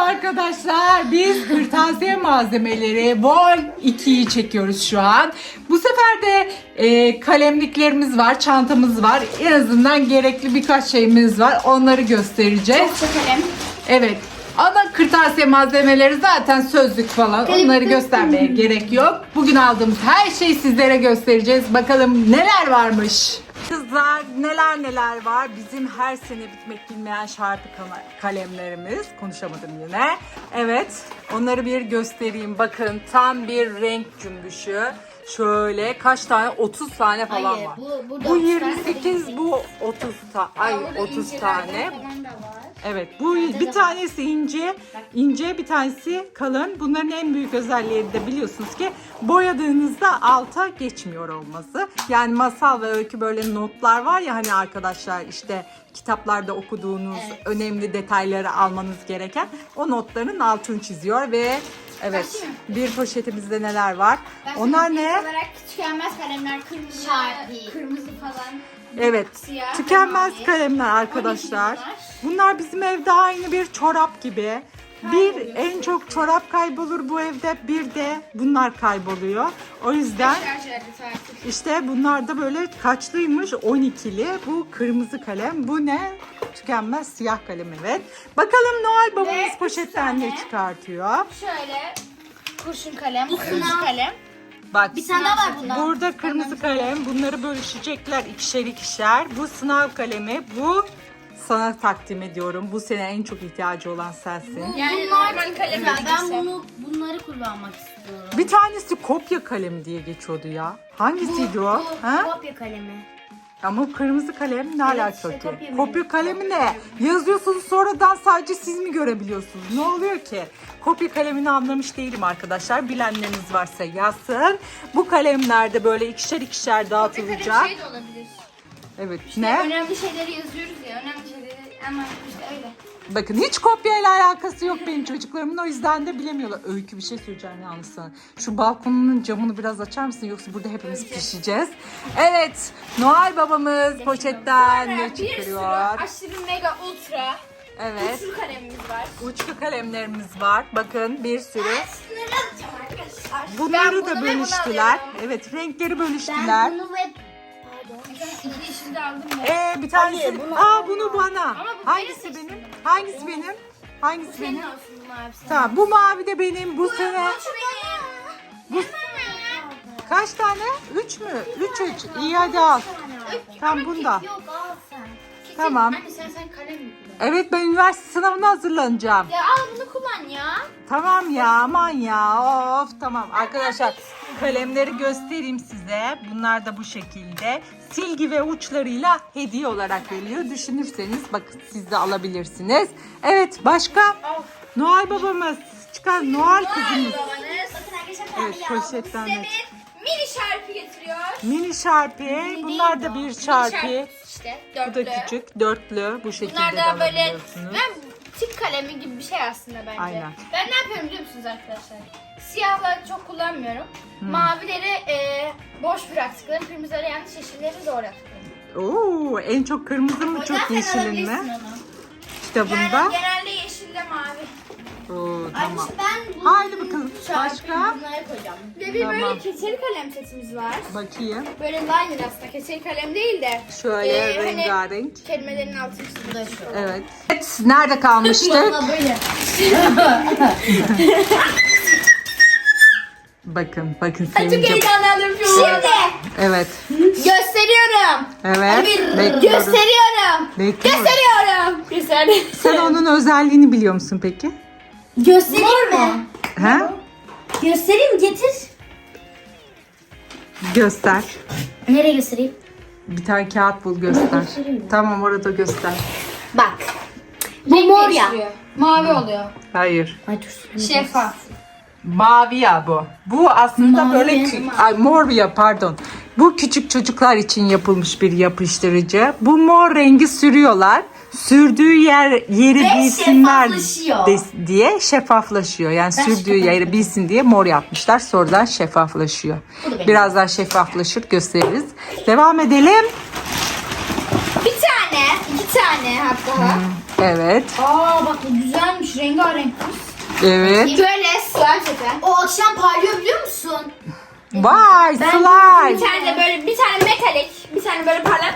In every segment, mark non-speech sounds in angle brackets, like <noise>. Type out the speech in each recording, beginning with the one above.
Merhaba arkadaşlar. Biz kırtasiye malzemeleri Vol 2'yi çekiyoruz şu an. Bu sefer de e, kalemliklerimiz var, çantamız var. En azından gerekli birkaç şeyimiz var. Onları göstereceğiz. Çekelim. Evet. Ana kırtasiye malzemeleri zaten sözlük falan. Onları göstermeye gerek yok. Bugün aldığımız her şeyi sizlere göstereceğiz. Bakalım neler varmış. Kızlar neler neler var. Bizim her sene bitmek bilmeyen kala- kalemlerimiz. Konuşamadım yine. Evet. Onları bir göstereyim. Bakın tam bir renk cümbüşü. Şöyle kaç tane? 30 tane falan Hayır, var. bu- bu 30 tane 28, bu 30 ta ay Burada 30 incilerden tane. Evet bu bir tanesi ince, ince bir tanesi kalın. Bunların en büyük özelliği de biliyorsunuz ki boyadığınızda alta geçmiyor olması. Yani masal ve öykü böyle notlar var ya hani arkadaşlar işte kitaplarda okuduğunuz Evet. önemli detayları almanız gereken o notların altını çiziyor ve evet Başlayayım. bir poşetimizde neler var? Ben Onlar ne? olarak tükenmez kalemler kırmızı, Sharpie. kırmızı falan. Evet. Siyah, Tükenmez mavi. kalemler arkadaşlar. 12 bunlar. Bunlar bizim evde aynı bir çorap gibi. Bir en çok çorap kaybolur bu evde bir de bunlar kayboluyor. O yüzden işte bunlar da böyle kaçlıymış 12'li. Bu kırmızı kalem. Bu ne? Tükenmez siyah kalem evet. Bakalım Noel babamız üç poşetten ne çıkartıyor. Şöyle kurşun kalem, kırmızı kalem. Bak Bir tane daha var bundan. Burada kırmızı kalem. Bunları bölüşecekler ikişer ikişer. Bu sınav kalemi. Bu sana takdim ediyorum. Bu sene en çok ihtiyacı olan sensin. Yani Bunlar normal kalem. Ben bunu bunları kullanmak istiyorum. Bir tanesi kopya kalemi diye geçiyordu ya. Hangisiydi o? Bu Ha? kopya kalemi. Ama kırmızı kalem ne alaka işte ki? kopya Kopya kalemi ne? Yazıyorsunuz sonradan sadece siz mi görebiliyorsunuz? Ne oluyor ki? Kopya kalemini anlamış değilim arkadaşlar. Bilenleriniz varsa yazsın. Bu kalemlerde böyle ikişer ikişer dağıtılacak. Şey de olabilir. Evet. İşte Ne? Önemli şeyleri yazıyoruz ya, önemli şeyleri ama işte öyle. Bakın hiç kopyayla alakası yok benim çocuklarımın o yüzden de bilemiyorlar. Öykü bir şey söyleyeceğim yalnız sana. Şu balkonunun camını biraz açar mısın yoksa burada hepimiz pişeceğiz. Evet Noel babamız poşetten ne Bir sürü çıkarıyor? aşırı mega ultra Evet uçlu kalemimiz var. uçlu kalemlerimiz var. Bakın bir sürü. Bunları alacağım arkadaşlar. Bunları Ben da bunu ve bunu bölüştüler. alıyorum. Evet renkleri Ben bölüştüler. bunu ve aldım. Ee bir tanesi. Hayır, bunu Aa bunu bana. Ama bu Hangisi benim benim? Hangisi benim? Hangisi Senin benim? olsun bunlar hepsi. Tamam bu mavi de benim. Bu sene Şu benim. Bu- kaç tane? Üç mü? Üç üç. İyi hadi al. Tamam bunda. Yok al sen. Tamam. Anne sen sen kalem mi kullan? Evet ben üniversite sınavına hazırlanacağım. Ya al bunu kullan ya. Tamam ya aman ya of tamam arkadaşlar kalemleri göstereyim size. Bunlar da bu şekilde silgi ve uçlarıyla hediye olarak veriliyor. Düşünürseniz bakın siz de alabilirsiniz. Evet başka Noel babamız çıkar Noel kızımız. Babanız Bakın arkadaşlar Evet poşetten size de. bir mini şarpı getiriyor. Mini şarpi bunlar da bir şarpi. işte Bu da küçük dörtlü bu şekilde Bunlar de da böyle alabiliyorsunuz. ben tik kalemi gibi bir şey aslında bence. Aynen. Ben ne yapıyorum biliyor musunuz arkadaşlar? Siyahları çok kullanmıyorum. Hmm. Mavileri e, boş bıraktıklarım, kırmızıları yanlış, yeşilleri doğru yaptıklarım. Oo, en çok kırmızı mı çok yeşilin mi? Kitabında. Yani genelde yeşille mavi. Oo, tamam. Arkadaşlar ben bunu Haydi bakalım. <laughs> Başka? bunlara koyacağım. Ve bir Tamam. böyle keçeli kalem setimiz var. Bakayım. Böyle liner aslında keçeli kalem değil de. Şöyle e, hani rengarenk. kelimelerin altını çiziyor. Evet. Evet. Nerede kalmıştık? <laughs> Valla böyle. <laughs> bakın, bakın Ay çok sevince. heyecanlandım şu an. Şimdi Evet. gösteriyorum. Evet. Bekliyorum. Gösteriyorum. Bekliyorum. Gösteriyorum. Gösterdim. Sen onun özelliğini biliyor musun peki? Göstereyim mi? Ha? Göstereyim getir. Göster. Nereye göstereyim? Bir tane kağıt bul göster. Tamam orada göster. Bak. Bu mor ya. Mavi oluyor. Hayır. Ay dur. Şeffaf. Mavi ya bu. Bu aslında Mavi böyle kü- Ay, mor ya pardon. Bu küçük çocuklar için yapılmış bir yapıştırıcı. Bu mor rengi sürüyorlar. Sürdüğü yer yeri Ve bilsinler şeffaflaşıyor. diye şeffaflaşıyor. Yani Ben sürdüğü yeri bilsin diye mor yapmışlar. Sonradan şeffaflaşıyor. Bu da benim. Birazdan şeffaflaşır gösteririz. Devam edelim. Bir tane, iki tane daha. Evet. Aa bak bu güzelmiş. Rengarenk. Evet. Böyle seti. O akşam parlıyor biliyor musun? Vay Bir slime. tane de böyle bir tane metalik, bir tane böyle parlak.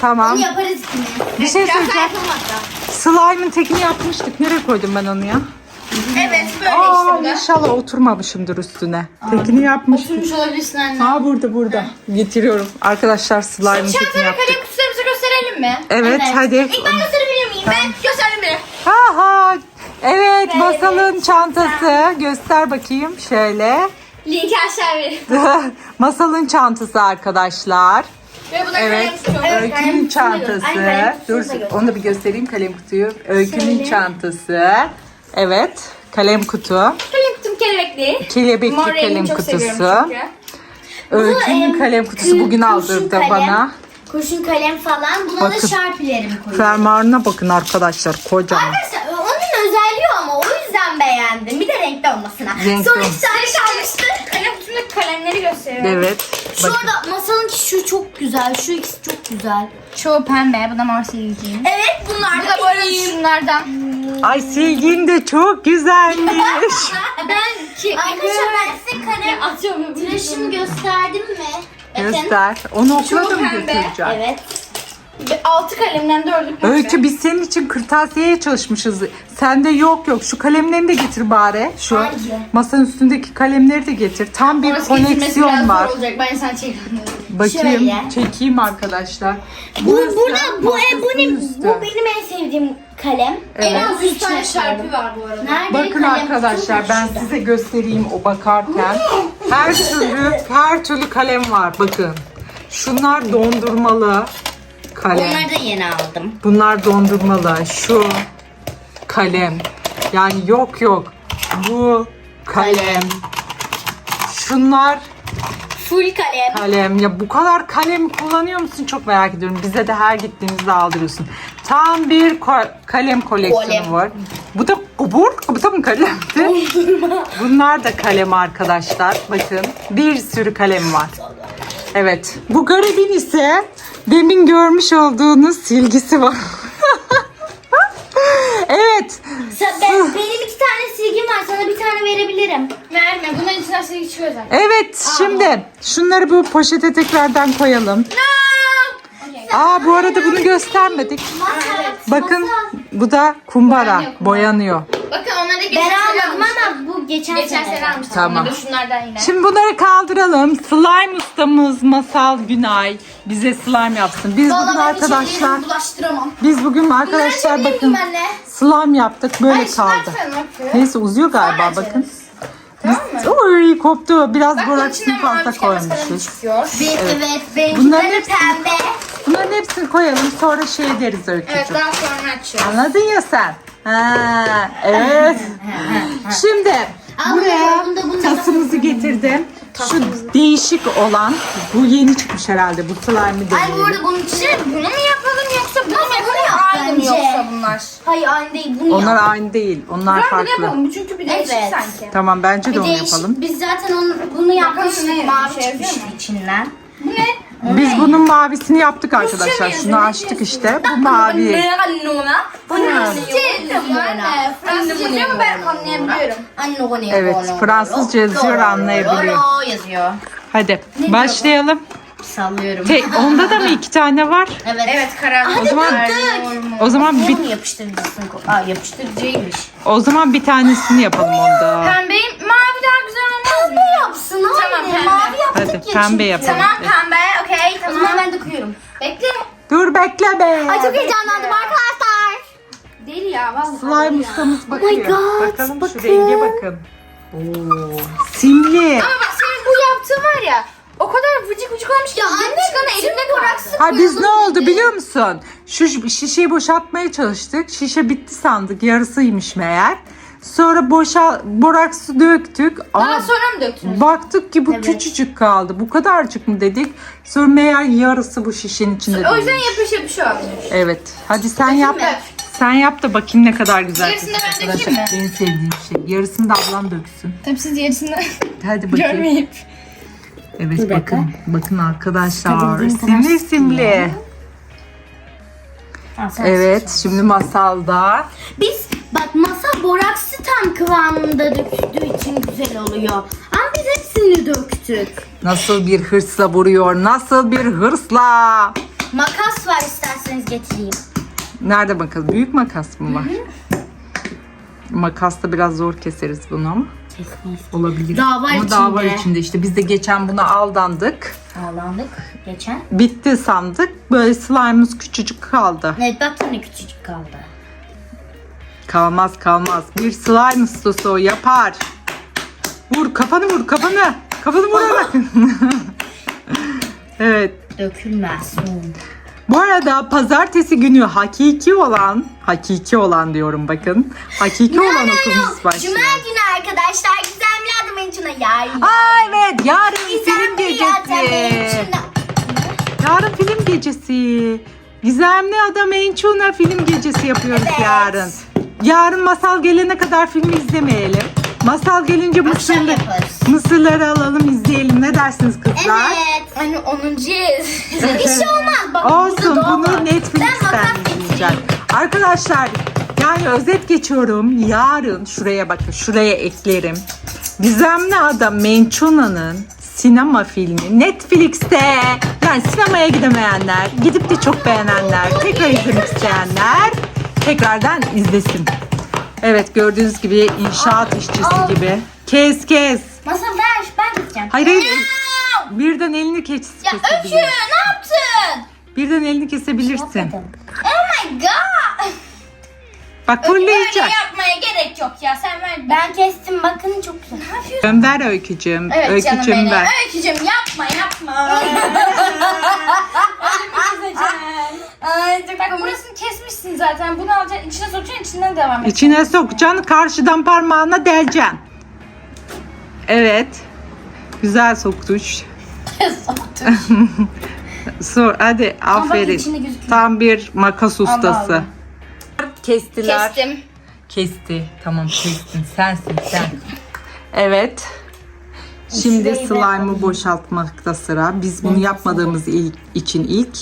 Tamam. Onu yaparız yine. Bir şey Biraz daha söyleyeceğim. yapalım hatta. Slime'ın tekini yapmıştık. Nereye koydum ben onu ya? Evet böyle Aa, işte bu da. inşallah oturmamışımdır üstüne. Tekini yapmıştık. Oturmuş olabilirsin anne. Aa burada burada. Getiriyorum. Arkadaşlar slime'ın tekini Çanta ve yaptık. kalem kutularımızı gösterelim mi? Evet, hadi. İlk ben gösterebilir miyim? Ben gösterdim bile. Aha. Evet masalın çantası. Göster bakayım şöyle. Linki aşağı verin. <laughs> masalın çantası arkadaşlar. Ve bu da Evet. kutu. kalem Öykünün da gö- çantası. Ay, kalem Dur da onu da bir göstereyim kalem kutuyu. Öykünün Şöyle. çantası. Evet. Kalem kutu. Kalem kutum kelebekli. Kelebekli Mor rengini kalem çok kutusu. çünkü. Öykünün em, kalem kutusu kı- bugün aldırdı kalem. bana. Kurşun kalem falan. Buna Bakın. da şarpilerimi koyuyorum. Fermuarına bakın arkadaşlar kocaman. Arkadaşlar onun özelliği ama o yüzden beğendim. Bir de renkli olmasına. Renkli Sonra olması. iki tane kalmıştı. Kalem kutumdaki kalemleri gösteriyorum. Evet. Şu Bakın. arada masalınki şu çok güzel. Şu ikisi çok güzel. Çoğu pembe. Bu da mor silgiyim. Evet bunlar Bu da böyle şunlardan. Ay silgin de çok güzelmiş. <laughs> Ben ki Arkadaşlar ben size kalem atıyorum. tıraşımı gösterdim mi? Bakın. Göster. Onu okula da mı pembe. götüreceğim? Evet. Altı kalemden dördü pembe. Öykü biz senin için kırtasiyeye çalışmışız. Sende yok yok. Şu kalemlerini de getir bari. Şu Hangi? masanın üstündeki kalemleri de getir. Tam bir Orası getirmesi koneksiyon biraz var. zor olacak. Ben sana çekeyim. Bakayım, Şöyle. çekeyim arkadaşlar. Bu Burası burada bu e, bu, masasının ne, üstü. bu benim en sevdiğim kalem. Evet. En az üç tane şarpı var bu arada. Nerede Bakın kalem arkadaşlar ben size göstereyim o bakarken. Her türlü her türlü kalem var. Bakın. Şunlar dondurmalı kalem. Onları da yeni aldım. Bunlar dondurmalı. Şu kalem. Yani yok yok. Bu kalem. Şunlar Full kalem. kalem. Ya bu kadar kalem kullanıyor musun? Çok merak ediyorum. Bize de her gittiğimizde aldırıyorsun. Tam bir ko- kalem koleksiyonu Kalem. var. Bu da kubur. Bu da mı kalemdi? <laughs> Bunlar da kalem arkadaşlar. Bakın bir sürü kalem var. Evet. Bu garibin ise demin görmüş olduğunuz silgisi var. Tane verebilirim. Verme. Bunun içinden silgi çıkıyor zaten. Evet. Şimdi şunları bu poşete tekrardan koyalım. Aa bu arada bunu göstermedik. Bakın bu da kumbara Boyanıyor, kumbara. boyanıyor. Bakın onları geçen Ben sene almadım almıştım. ama bu geçen, Geçen sene. almıştım. Tamam. Bunları şunlardan yine. Şimdi bunları kaldıralım. Slime ustamız Masal Günay bize slime yapsın. Biz bugün Vallahi ben arkadaşlar bulaştıramam. biz bugün arkadaşlar Bunları bakın anne. slime yaptık böyle Ay, şunlar kaldı. Neyse uzuyor galiba Sonra bakın. Tamam mı? Oy koptu. Biraz Bak bunun boraksını içinden mavi fazla bir kağıt kalem koymuşuz. çıkıyor. Bir, evet. benimki Bunların hepsini- pembe. Bunların hepsini koyalım sonra şey deriz Öykücüğüm. Evet daha sonra açıyoruz. Anladın ya sen. Ha, evet. <laughs> Şimdi buraya tasımızı getirdim. Şu değişik olan, bu yeni çıkmış herhalde bu slime Ay bu deneyelim. arada bunun için. Bunu mu yapalım yoksa bunu mu yapalım? yap Aynı mı bence. yoksa bunlar? Hayır aynı değil bunu Onlar yap. aynı değil, onlar Ben bunu farklı. yapalım. Bu çünkü bir değişik Evet. sanki. Tamam bence de Bir onu değişik- yapalım. Biz zaten onu, bunu yapmıştık. ne Mavi şey yazıyor çıkmıştı mu? içinden. Bu ne? Biz bunun mavisini yaptık arkadaşlar. Şunu açtık işte. Bu mavi. Bu ne? Yani Fransızca yazıyor ama ben anlayabiliyorum. Evet, Fransızca yazıyor, anlayabiliyor. yazıyor. Hadi başlayalım. Sallıyorum. Tek, onda da mı <laughs> iki tane var? Evet. Evet karar O zaman o zaman bir yapıştırıcısını Aa yapıştırıcıymış. o zaman bir tanesini yapalım onda. Pembeyi mavi olmaz mı? Yapsın anne. Tamam, pembe. Mavi yaptık Hadi ya pembe çünkü. yapalım. Tamam pembe okey O zaman tamam. ben de koyuyorum. Bekle. Dur bekle be. Ay çok heyecanlandım arkadaşlar. Deli ya vallahi. Slime ustamız bakıyor. God, Bakalım bakın. şu renge bakın. Oo, simli. Ama bak senin bu yaptığın var ya o kadar vıcık vıcık olmuş ki anne çıkanı elimde kaldı. Ha biz ne oldu biliyor musun? Şu şişeyi boşaltmaya çalıştık. Şişe bitti sandık. Yarısıymış meğer. Sonra boşa boraksı döktük. Daha Ama sonra mı döktünüz? baktık ki bu Evet. küçücük kaldı. Bu kadarcık mı dedik. Sonra meğer yarısı bu şişenin içinde O yüzden değilmiş. yapış yapış olmuş. Evet. Hadi sen yap. Sen yap da bakayım ne kadar güzel. Yarısını ben arkadaşlar. dökeyim En sevdiğim şey. Yarısını da ablam döksün. Tabii siz yarısını <laughs> Hadi bakayım. görmeyip. Evet Bir dakika. bakın. Bakın arkadaşlar. Kadar Simli simli. Evet şimdi masalda. Biz bak masa boraksı tam kıvamında döktüğü için güzel oluyor. Ama biz hepsini döktük. Nasıl bir hırsla vuruyor? Nasıl bir hırsla? Makas var isterseniz getireyim. Nerede bakalım? Büyük makas mı var? Makasla biraz zor keseriz bunu ama Kesmeyiz. olabilir. Daha var ama daha var içinde. içinde işte. Biz de geçen buna aldandık. Ağlandık geçen. Bitti sandık. Böyle slime'ımız küçücük kaldı. Evet bak yine küçücük kaldı. Kalmaz kalmaz. Bir slime ustası yapar. Vur kafanı vur kafanı. Kafanı vurarak. <laughs> evet. Dökülmez. Bu arada pazartesi günü hakiki olan, hakiki olan diyorum bakın. Hakiki olan okulumuz başlıyor. Cuma günü arkadaşlar gizemli adım içine yay. Aa evet yarın film gecesi. Yarın film gecesi. Gizemli Adam Ençuna film gecesi yapıyoruz Evet. yarın. Yarın masal gelene kadar filmi izlemeyelim. Masal gelince Akşam mısırlı, yaparız. mısırları alalım izleyelim. Ne dersiniz kızlar? Evet. Hani 10. yez. <laughs> Bir şey olmaz. Bak Olsun burada bunu. Ben Netflix'ten makas izleyeceğim. Arkadaşlar yani özet geçiyorum. Yarın şuraya bakın şuraya eklerim. Gizemli Adam Mençuna'nın sinema filmi Netflix'te. Yani sinemaya gidemeyenler, gidip de çok beğenenler, tekrar izlemek isteyenler tekrardan izlesin. Evet gördüğünüz gibi inşaat işçisi gibi. Kes kes. Masa ver ben gideceğim. Hayır hayır. Birden elini kes, Ya Öykü ne yaptın? Birden elini kesebilirsin. Oh my god. Bak Öyle fırlayacak. yapmaya gerek yok ya. Sen ver. Ben kestim bakın çok güzel. Ben ver öykücüm. Evet canım öykücüm benim. ver. Öykücüm yapma yapma. <laughs> Ay Bak burasını kesmişsin zaten. Bunu alacaksın içine sokacaksın içinden devam et. İçine sokacaksın karşıdan parmağına deleceksin. Evet. Güzel soktuş. <laughs> <laughs> Sor hadi aferin. içinde gözüküyor. Tam bir makas ustası. Allah. Kestiler. Kestim. Kesti. Tamam kestin. Sensin sen. Evet. Şimdi slime'ı boşaltmakta sıra. Biz bunu yapmadığımız ilk, için ilk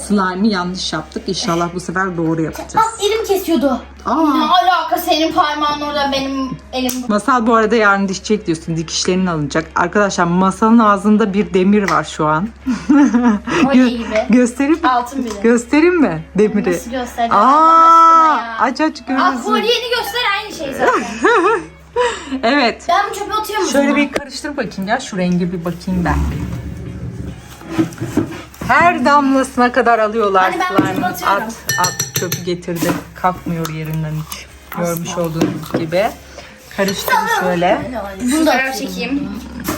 slime'ı yanlış yaptık. İnşallah bu sefer doğru yapacağız. Bak elim kesiyordu. Ne Aa. alaka senin parmağın orada benim elim. Masal bu arada yarın dişçek diyorsun. Dikişlerin alınacak. Arkadaşlar masalın ağzında bir demir var şu an. <laughs> Kolye gibi. Göstereyim mi? Altın bile. Göstereyim mi demiri? Nasıl göstereceğim Aa, aç aç Al görürsün. kolyeni göster aynı şey zaten. <laughs> Evet. Ben bu çöpe atıyorum o Şöyle zaman. bir karıştır bakayım ya. Şu renge bir bakayım ben. Her damlasına kadar alıyorlar Hadi ben atıyorum. At, at çöpü getirdi. Kalkmıyor yerinden hiç. Görmüş olduğunuz gibi. Karıştır şöyle. Bunu da Fotoğraf çekeyim.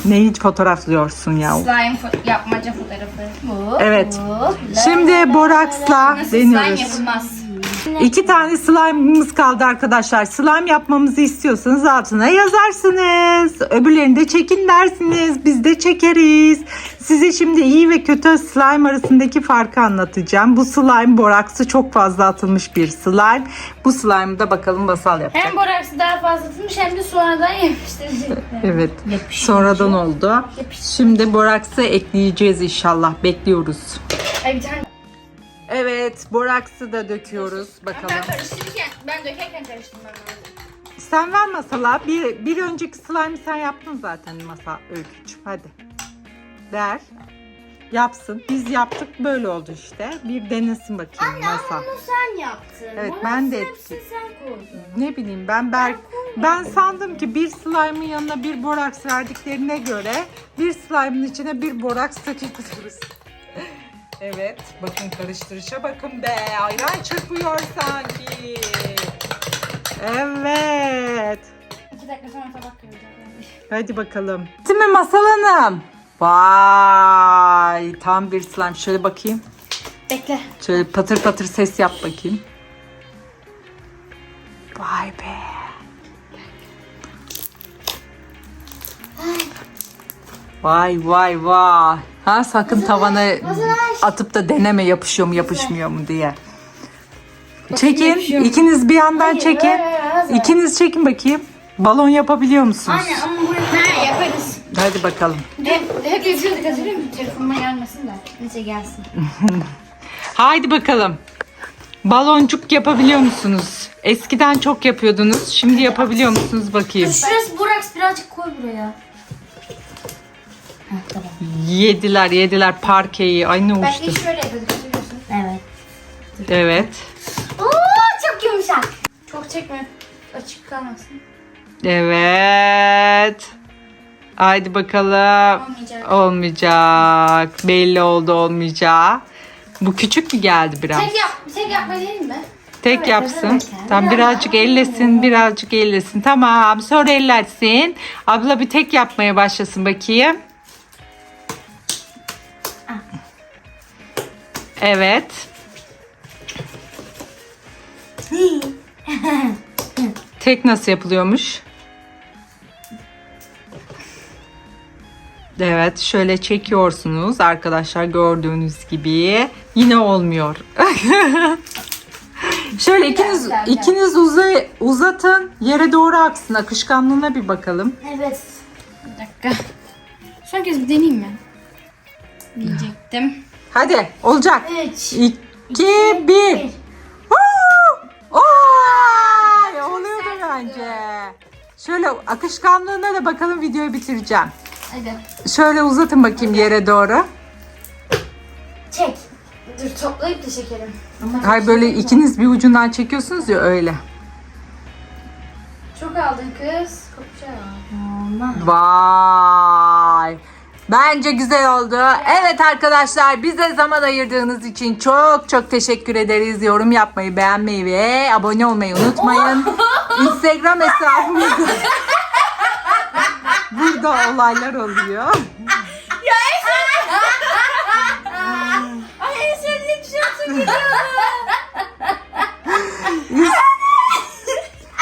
Neyi fotoğraflıyorsun ya? Slime fo- yapmaca fotoğrafı. Bu. Evet. bu. Şimdi boraksla Nasıl slime deniyoruz. yapılmaz? İki tane slime'ımız kaldı arkadaşlar. Slime yapmamızı istiyorsanız altına yazarsınız. Öbürlerini de çekin dersiniz. Biz de çekeriz. Size şimdi iyi ve kötü slime arasındaki farkı anlatacağım. Bu slime boraksı çok fazla atılmış bir slime. Bu slime'ı da bakalım basal yapacak. Hem boraksı daha fazla atılmış hem de sonradan yapıştıracak. Evet. Sonradan oldu. Şimdi boraksı ekleyeceğiz inşallah. Bekliyoruz. Ay bir tane. Evet, boraksı da döküyoruz. Bakalım. Ben karıştırırken, ben dökerken karıştırmam lazım. Sen ver masala. Bir, bir önceki slime'ı sen yaptın zaten masa öykücüm. Hadi. Ver. Yapsın. Biz yaptık böyle oldu işte. Bir denesin bakayım masa. Bunu sen yaptın. Evet, Boraksı ben de hepsini sen koydun. Ne bileyim ben Berk ben sandım ki bir slime'ın yanına bir boraks verdiklerine göre bir slime'ın içine bir boraks takıyoruz. Evet, bakın karıştırışa bakın be. Ayran çırpıyor sanki. Evet. İki dakika sonra tabak koyacağım. Hadi bakalım. Değil mi Masal Hanım? Vay tam bir slime. Şöyle bakayım. Bekle. Şöyle patır patır ses yap bakayım. Vay be. Vay vay vay. Ha sakın tavana atıp da deneme yapışıyor mu yapışmıyor mu diye. Çekin. ikiniz bir yandan çekin. İkiniz çekin bakayım. Balon yapabiliyor musunuz? Anne ama buraya Ha yaparız. Hadi bakalım. Hep, hep yapıyorduk hatırlıyor musun? Telefonuma gelmesin de. neyse gelsin. <laughs> Haydi bakalım. Baloncuk yapabiliyor musunuz? Eskiden çok yapıyordunuz. Şimdi yapabiliyor musunuz bakayım. Şurası Boraks birazcık koy buraya. Tamam. Yediler yediler parkeyi. Ay ne Belki uçtu. şöyle yapıyorduk hatırlıyorsun. Evet. Evet. Oo çok yumuşak. Çok çekme. Açık kalmasın. Evet. Haydi bakalım. Olmayacak. Olmayacak. Belli oldu olmayacak. Bu küçük mü geldi biraz? Tek yap, tek yapma değil mi? Tek Evet, yapsın. evet. Tam Biraz birazcık ellesin, birazcık ellesin. Tamam. Sonra ellersin. Abla bir tek yapmaya başlasın bakayım. Evet. Tek nasıl yapılıyormuş? Evet, şöyle çekiyorsunuz arkadaşlar gördüğünüz gibi. Yine olmuyor. <laughs> şöyle ikiniz ikiniz uza- uzatın, yere doğru aksın. Akışkanlığına bir bakalım. Evet. Bir dakika. Son kez bir deneyeyim mi? Diyecektim. Hadi, olacak. 3. 2 1 Oy! Oluyordu bence. Şöyle akışkanlığına da bakalım videoyu bitireceğim. Hadi. Şöyle uzatın bakayım yere doğru. Çek. Dur toplayıp da çekelim. Hayır böyle ikiniz bir ucundan çekiyorsunuz ya öyle. Çok aldın kız. Kopacak. Olmaz. Vay. Bence güzel oldu. Evet arkadaşlar bize zaman ayırdığınız için çok çok teşekkür ederiz. Yorum yapmayı, beğenmeyi ve abone olmayı unutmayın. <laughs> Instagram hesabımızda <laughs> burada olaylar oluyor. Ay en sevdiğim tişörtüm gidiyor.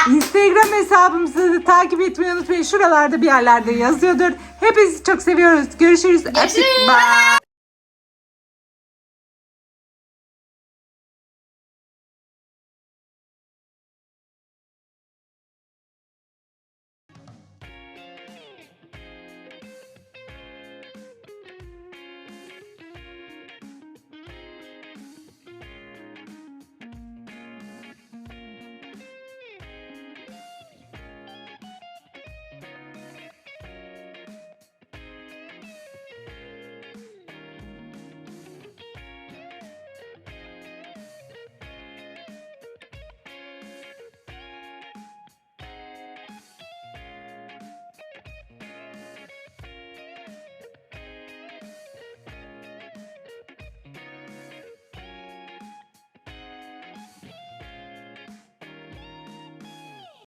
Instagram hesabımızı da takip etmeyi unutmayın. Şuralarda bir yerlerde yazıyordur. Hepinizi çok seviyoruz. Görüşürüz. Görüşürüz. Bye.